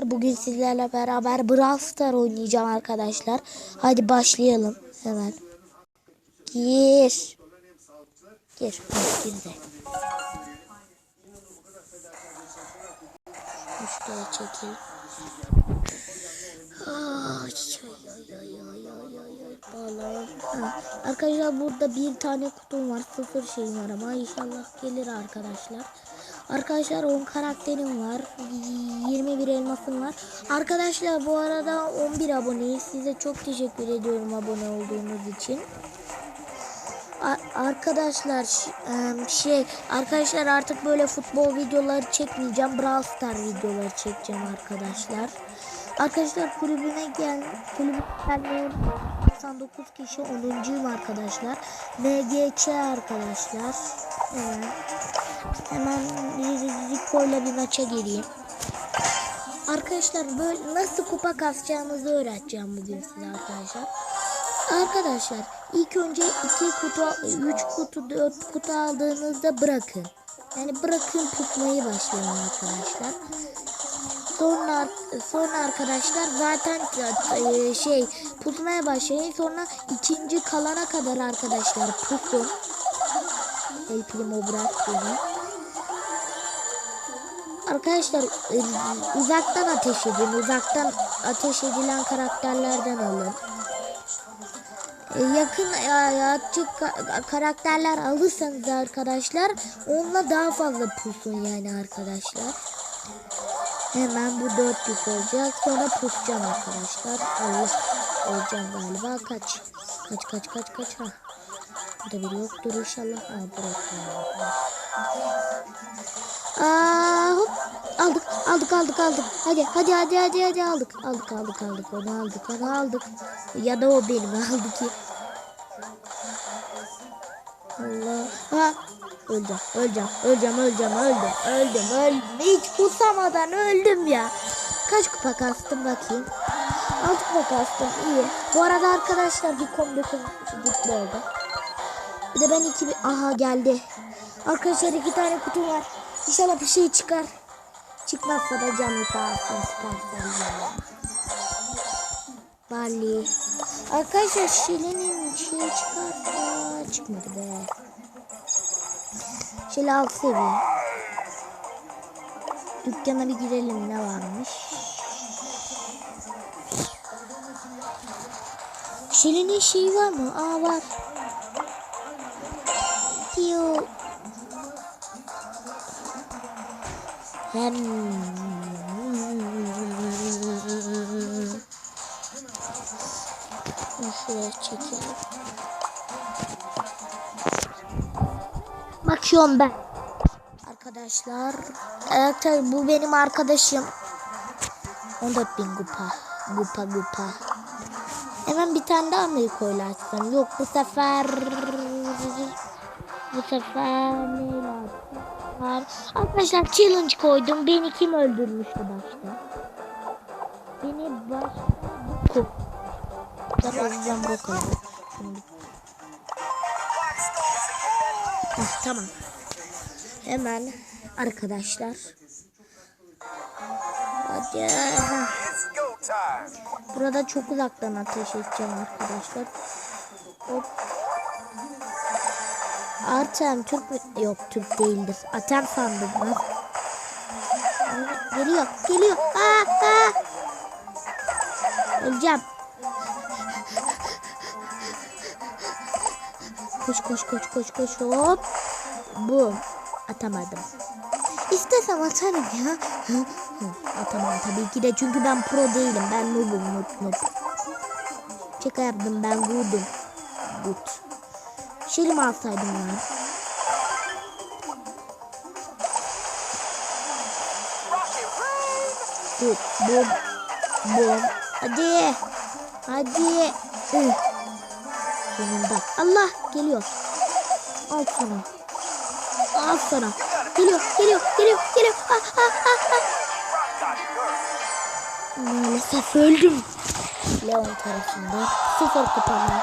Bugün sizlerle beraber Brawl Star oynayacağım arkadaşlar. Hadi başlayalım hemen. Gir. Gir. Gir de. Şuraya çekil. Ha, Arkadaşlar burada bir tane kutum var. Sıfır şeyim var ama inşallah gelir arkadaşlar. Arkadaşlar 10 karakterim var. 21 elmasım var. Arkadaşlar bu arada 11 aboneyiz. Size çok teşekkür ediyorum abone olduğunuz için. Arkadaşlar şey arkadaşlar artık böyle futbol videoları çekmeyeceğim. Brawl Star videoları çekeceğim arkadaşlar. Arkadaşlar kulübüme gel kulübüme gelmeyi unutmayın. 99 kişi 10'uncuyum arkadaşlar. MGC arkadaşlar. Hemen hemen Rico ile bir maça gireyim. Arkadaşlar böyle nasıl kupa kasacağımızı öğreteceğim bugün size arkadaşlar. Arkadaşlar ilk önce iki kutu, üç kutu, dört kutu aldığınızda bırakın. Yani bırakın tutmayı başlayın arkadaşlar. Sonra sonra arkadaşlar zaten e, şey tutmaya başlayın. Sonra ikinci kalana kadar arkadaşlar tutun. El Primo bırak. Arkadaşlar e, uzaktan ateş edin. Uzaktan ateş edilen karakterlerden alın. E, yakın e, açık ka- karakterler alırsanız arkadaşlar onunla daha fazla pusun yani arkadaşlar. Hemen bu dört yük olacak. Sonra pusacağım arkadaşlar. Allah olacağım galiba. Kaç. Kaç kaç kaç kaç. Ha. Burada biri yoktur inşallah. Ha bırakıyorum. Aa, hop. Aldık aldık aldık aldık. Hadi hadi hadi hadi hadi aldık. Aldık aldık aldık onu aldık onu aldık. Ya da o benim aldı ki. Allah. Ha. Öleceğim, öleceğim, öleceğim, öleceğim, öldüm, öldüm, öldüm. Hiç kusamadan öldüm ya. Kaç kupa kastım bakayım. Altı kupa kastım, iyi. Bu arada arkadaşlar bir kombi gitti oldu. Bir de ben iki. Aha geldi. Arkadaşlar iki tane kutum var. İnşallah bir şey çıkar. Çıkmazsa da sağ olsun. Süpersel. Bali. Arkadaşlar Şile'nin şey çıkarsa çıkmadı be. Şöyle alt seviye. Dükkana bir girelim ne varmış. Şile'nin şeyi var mı? Aa var. Hem Şuraya çekelim. Bakıyorum ben. Arkadaşlar. Evet bu benim arkadaşım. 14 bin gupa. Gupa gupa. Hemen bir tane daha Ameriko'yla açsam. Yok bu sefer... Bu sefer neyle açsam? Arkadaşlar challenge koydum. Beni kim öldürmüştü başta? Beni başta... Ko. Ben öleceğim Roko'ya. Şimdi Heh, tamam. Hemen arkadaşlar. Hadi. Burada çok uzaktan ateş edeceğim arkadaşlar. Hop. Artem Türk mü? Yok Türk değildir. Atem sandım ben. Geliyor, geliyor. Aa, aa. Öleceğim. Koş koş koş koş koş hop. Bu. Atamadım. İstesem atarım ya. Atamam tabii ki de çünkü ben pro değilim. Ben noobum noob noob. Yaptım ben good'um. Good. Şelim alsaydım ya. Good. Bum. Bum. Hadi. Hadi. Üh. Sonunda. Allah geliyor. Al sana. Al sana. Geliyor, geliyor, geliyor, geliyor. Ah, ah, ah, ah. Maalesef öldüm. Leon tarafında. Sıfır kupama.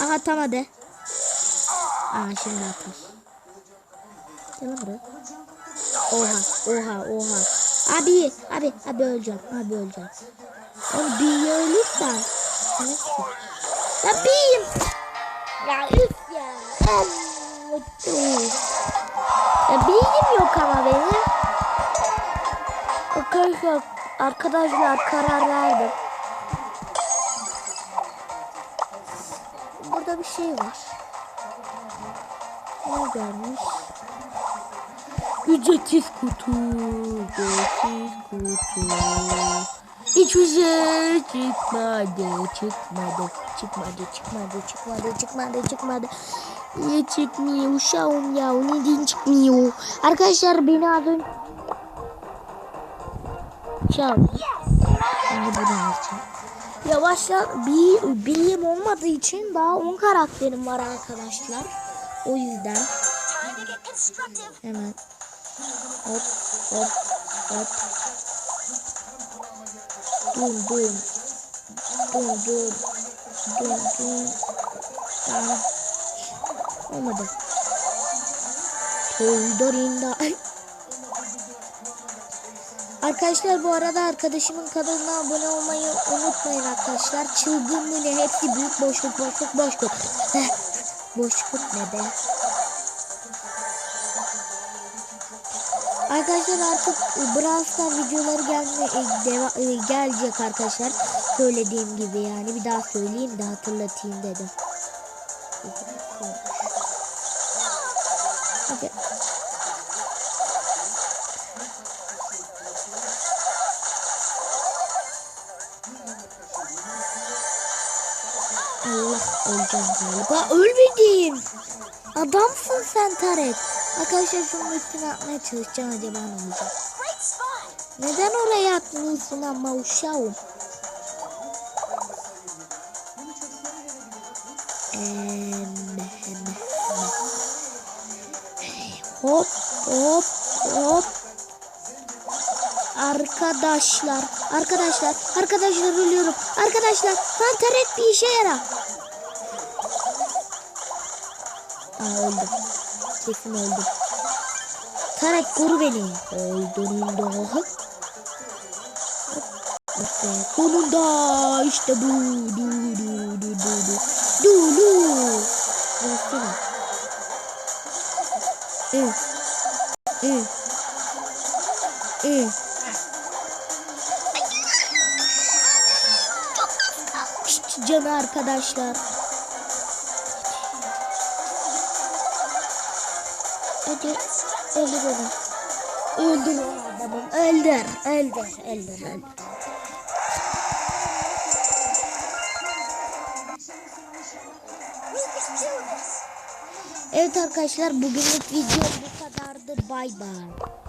Aha atamadı. Aa şimdi atar. Gel buraya. Oha oha oha. Abi abi abi öleceğim abi öleceğim. Abi ölürsen. Yapayım. Ya üf ya. Ya bilgim yok ama benim. Arkadaşlar, arkadaşlar karar verdim. Şurada bir şey var. Ne gelmiş? Ücretsiz kutu. Ücretsiz kutu. Hiç ücret şey çıkmadı. Çıkmadı. Çıkmadı. Çıkmadı. Çıkmadı. Çıkmadı. Çıkmadı. Niye çıkmıyor? Uşağım ya. Neden çıkmıyor? Arkadaşlar beni az önce... Çal. Şimdi bunu alacağım yavaşla bir bilgim olmadığı için daha 10 karakterim var arkadaşlar. O yüzden. Hemen hop hop hop. Dum dum dum dum dum dum olmadı. Toldorinda Arkadaşlar bu arada arkadaşımın kanalına abone olmayı unutmayın arkadaşlar. Çılgın Mini hepsi büyük boşluk boşluk boşluk. Boşluk ne be? Arkadaşlar artık Brawl Stars videoları gelme, e, e, gelecek arkadaşlar. Söylediğim gibi yani bir daha söyleyeyim de hatırlatayım dedim. Hadi. Öleceğim galiba. Ölmedim. Adamsın sen Tarek. Arkadaşlar şunun üstüne atmaya çalışacağım acaba ne olacak? Neden oraya atmıyorsun ama uşağım? Hop hop hop Arkadaşlar arkadaşlar arkadaşlar ölüyorum arkadaşlar lan taret bir işe yarar Aa, öldüm. Kesin öldüm. Tarek koru beni. Öldürün daha. İşte sonunda işte bu du du du du du du du Baksana. E. E. E. Canı arkadaşlar. hadi öldür onu. Öldür onu adamım. Öldür, öldür, öldür, öldür. Evet arkadaşlar bugünlük video bu kadardır. Bay bay.